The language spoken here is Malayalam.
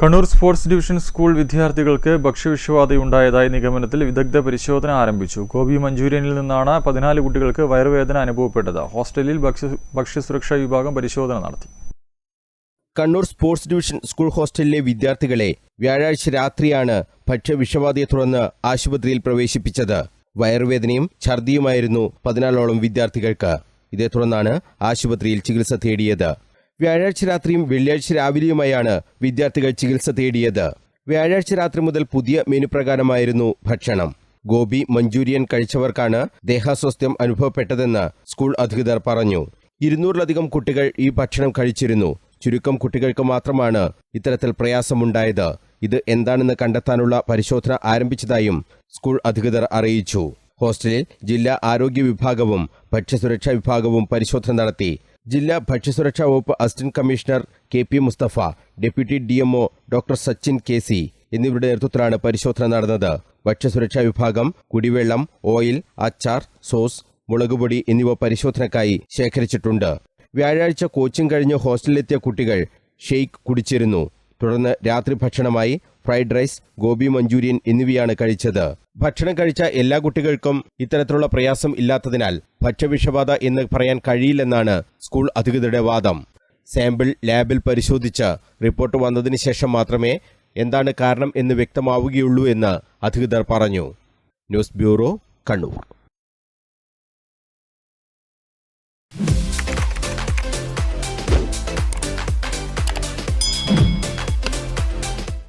കണ്ണൂർ സ്പോർട്സ് ഡിവിഷൻ സ്കൂൾ വിദ്യാർത്ഥികൾക്ക് ഭക്ഷ്യവിഷബാധയുണ്ടായതായി നിഗമനത്തിൽ വിദഗ്ധ പരിശോധന ആരംഭിച്ചു. ഗോപി മഞ്ചൂരിയനിൽ നിന്നാണ് പതിനാല് കുട്ടികൾക്ക് വയറുവേദന അനുഭവപ്പെട്ടത്. ഹോസ്റ്റലിൽ ഭക്ഷ്യ ഭക്ഷ്യസുരക്ഷാ വിഭാഗം പരിശോധന നടത്തി. കണ്ണൂർ സ്പോർട്സ് ഡിവിഷൻ സ്കൂൾ ഹോസ്റ്റലിലെ വിദ്യാർത്ഥികളെ വ്യാഴാഴ്ച രാത്രിയാണ് ഭക്ഷ്യവിഷബാധയെ തുടർന്ന് ആശുപത്രിയിൽ പ്രവേശിപ്പിച്ചത്. വയറുവേദനയും ഛർദിയുമായിരുന്നു പതിനാലോളം വിദ്യാർത്ഥികൾക്ക്. ഇതേ തുടർന്നാണ് ആശുപത്രിയിൽ ചികിത്സ തേടിയത്. വ്യാഴാഴ്ച രാത്രിയും വെള്ളിയാഴ്ച രാവിലെയുമായാണ് വിദ്യാർത്ഥികൾ ചികിത്സ തേടിയത്. വ്യാഴാഴ്ച രാത്രി മുതൽ പുതിയ മെനു പ്രകാരമായിരുന്നു ഭക്ഷണം. ഗോപി മഞ്ചൂരിയൻ കഴിച്ചവർക്കാണ് ദേഹാസ്വാസ്ഥ്യം അനുഭവപ്പെട്ടതെന്ന് സ്കൂൾ അധികൃതർ പറഞ്ഞു. ഇരുന്നൂറിലധികം കുട്ടികൾ ഈ ഭക്ഷണം കഴിച്ചിരുന്നു. ചുരുക്കം കുട്ടികൾക്ക് മാത്രമാണ് ഇത്തരത്തിൽ പ്രയാസമുണ്ടായത്. ഇത് എന്താണെന്ന് കണ്ടെത്താനുള്ള പരിശോധന ആരംഭിച്ചതായും സ്കൂൾ അധികൃതർ അറിയിച്ചു. ഹോസ്റ്റലിൽ ജില്ലാ ആരോഗ്യ വിഭാഗവും ഭക്ഷ്യസുരക്ഷാ വിഭാഗവും പരിശോധന നടത്തി ജില്ലാ ഭക്ഷ്യസുരക്ഷാ വകുപ്പ് assistant commissioner K P Mustafa deputy D MO doctor Sachin K C എന്നിവരുടെ നേതൃത്വത്തിലാണ് പരിശോധന നടന്നത്. ഭക്ഷ്യസുരക്ഷാ വിഭാഗം കുടിവെള്ളം ഓയിൽ അച്ചാർ സോസ് മുളകുപൊടി എന്നിവ പരിശോധനക്കായി ശേഖരിച്ചിട്ടുണ്ട്. വ്യാഴാഴ്ച കോച്ചിങ് കഴിഞ്ഞ് ഹോസ്റ്റലിലെത്തിയ കുട്ടികൾ ഷെയ്ക്ക് കുടിച്ചിരുന്നു. തുടർന്ന് രാത്രി ഭക്ഷണമായി ഫ്രൈഡ് റൈസ് ഗോബി മഞ്ചൂരിയൻ എന്നിവയാണ് കഴിച്ചത്. ഭക്ഷണം കഴിച്ച എല്ലാ കുട്ടികൾക്കും ഇത്തരത്തിലുള്ള പ്രയാസം ഇല്ലാത്തതിനാൽ ഭക്ഷ്യവിഷബാധ എന്ന് പറയാൻ കഴിയില്ലെന്നാണ് സ്കൂൾ അധികൃതരുടെ വാദം. സാമ്പിൾ ലാബിൽ പരിശോധിച്ച് റിപ്പോർട്ട് വന്നതിന് ശേഷം മാത്രമേ എന്താണ് കാരണം എന്ന് വ്യക്തമാവുകയുള്ളൂ എന്ന് അധികൃതർ പറഞ്ഞു. News bureau Kannur.